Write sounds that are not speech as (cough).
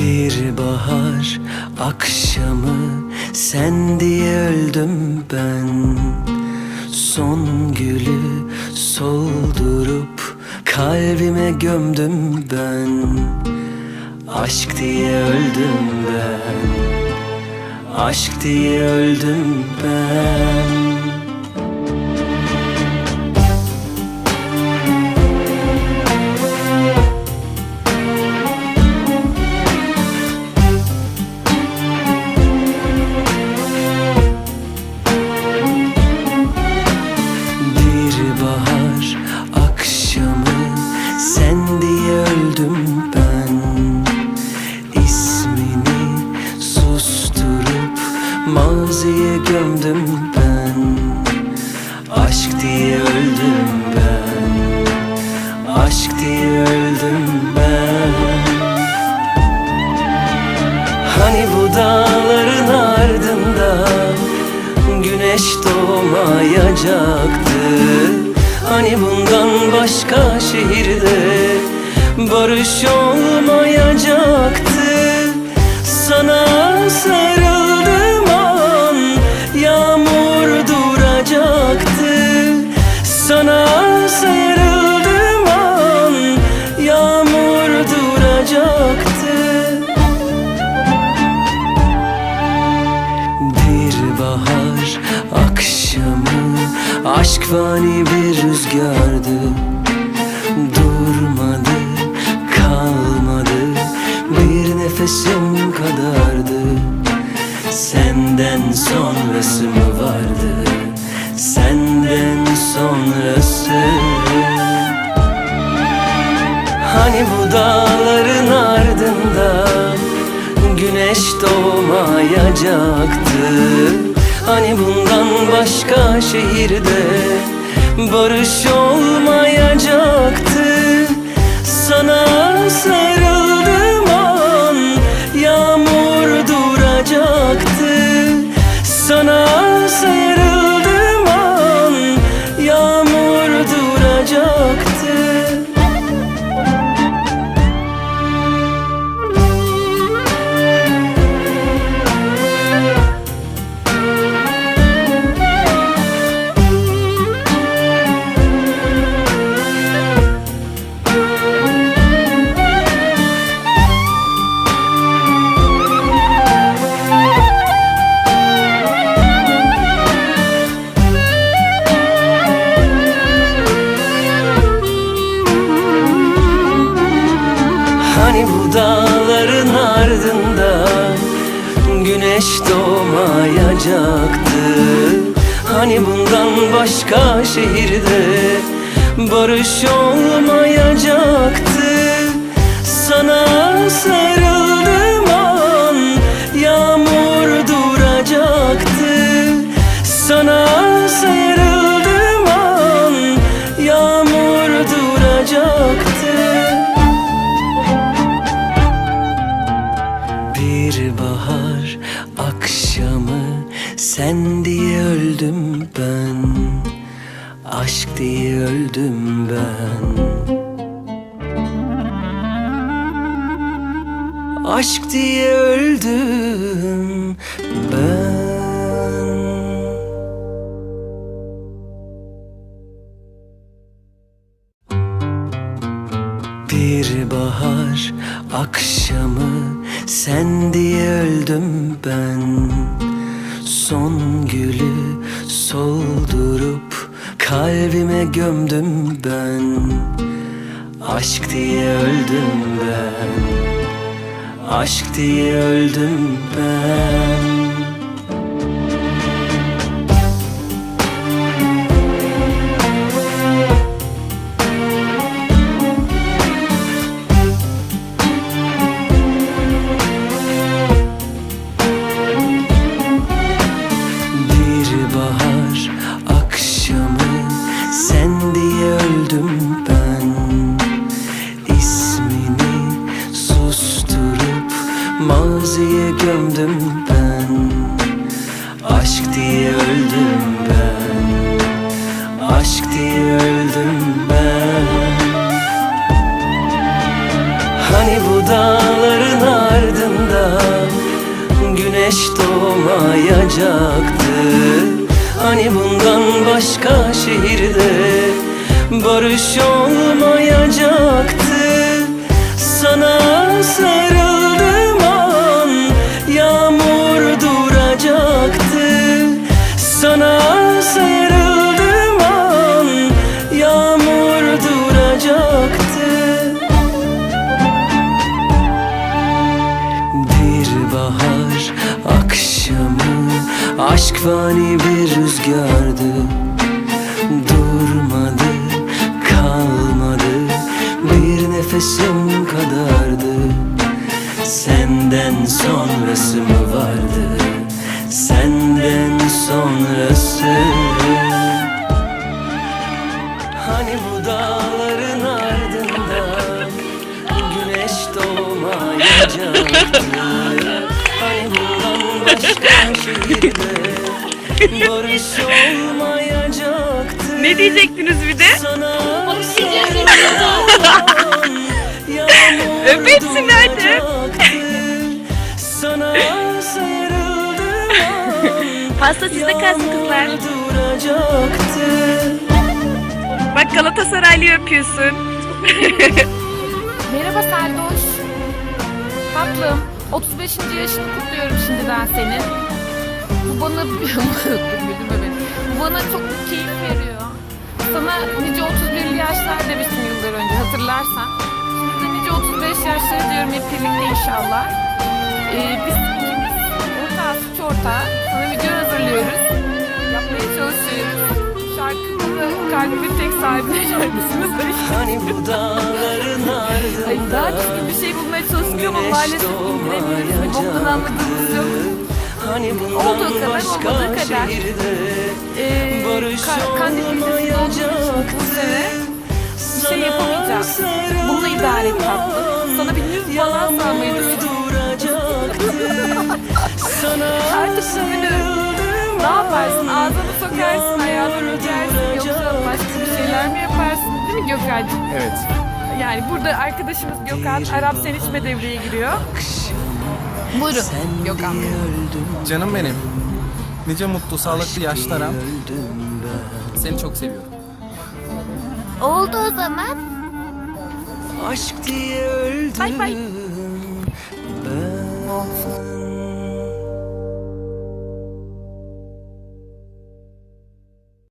Bir bahar akşamı sen diye öldüm ben. Son gülü soldurup kalbime gömdüm ben. Aşk diye öldüm ben. Aşk diye öldüm ben Güneş doğmayacaktı Hani bundan başka şehirde Barış olmayacaktı. Sana sarıldığım fani bir rüzgardı. Durmadı, kalmadı. Bir nefesim kadardı. Senden sonrası mı vardı? Senden sonrası. Hani bu dağların ardında Güneş doğmayacaktı Hani bundan başka şehirde Barış olmayacaktı. Sana sarıldığım an Yağmur duracaktı. Sana dağların ardında Güneş doğmayacaktı. Hani bundan başka şehirde Barış olmayacaktı Aşk diye öldüm ben. Bir bahar akşamı sen diye öldüm ben. Son gülü soldurup kalbime gömdüm ben. Aşk diye öldüm ben Aşk diye öldüm ben. Bir bahar akşamı sen diye öldüm ben güneş doğmayacaktı. Hani bundan başka şehirde barış olmayacaktı. Sana sarıldığım nefesim kadardı. Senden sonrası mı vardı? Senden sonrası. Hani bu dağların ardından Güneş doğmayacaktı Hani bundan başka şehirde Barış olmayacaktı? Ne diyecektiniz bir de? Sana Öp hepsini hadi. (laughs) Pasta sizde kalsın kızlar. Bak Galatasaraylı öpüyorsun. (laughs) Merhaba Seldoş. Tatlım, 35. yaşını kutluyorum şimdiden senin. Bu bana... (laughs) Bu bana çok keyif veriyor. Sana nice 31'li yaşlar demiştim yıllar önce hatırlarsan. Nice 35 yaşları diyorum hep birlikte inşallah. Ee, biz ikimiz ortağı, suç ortağı. Sana video hazırlıyoruz. Yapmaya çalışıyoruz. Şarkımızı kalbimin tek sahibine (laughs) şarkısını söylüyoruz. Hani bu dağların Ay daha düzgün bir şey bulmaya çalıştık ama maalesef indiremiyoruz. Boktan anladığımız yok. Hani Olduğu bundan kadar, başka olmadığı kadar. şehirde Ee, Barış ka- kandil gecesi idare et tatlım. Sana bir nüz falan düşünüyorum. Artık üzülürüm. Ne yaparsın? Ağzını sokarsın, ayağını bükersin. Yoksa başka bir şeyler mi yaparsın? Değil mi Gökhan'cığım? Evet. Yani burada arkadaşımız Gökhan, Arap sen içme devreye giriyor. Buyurun Gökhan. Canım benim. Nice mutlu, sağlıklı yaşlara. Seni çok seviyorum. Oldu o zaman. Aşk diye öldüm Bay bay. ben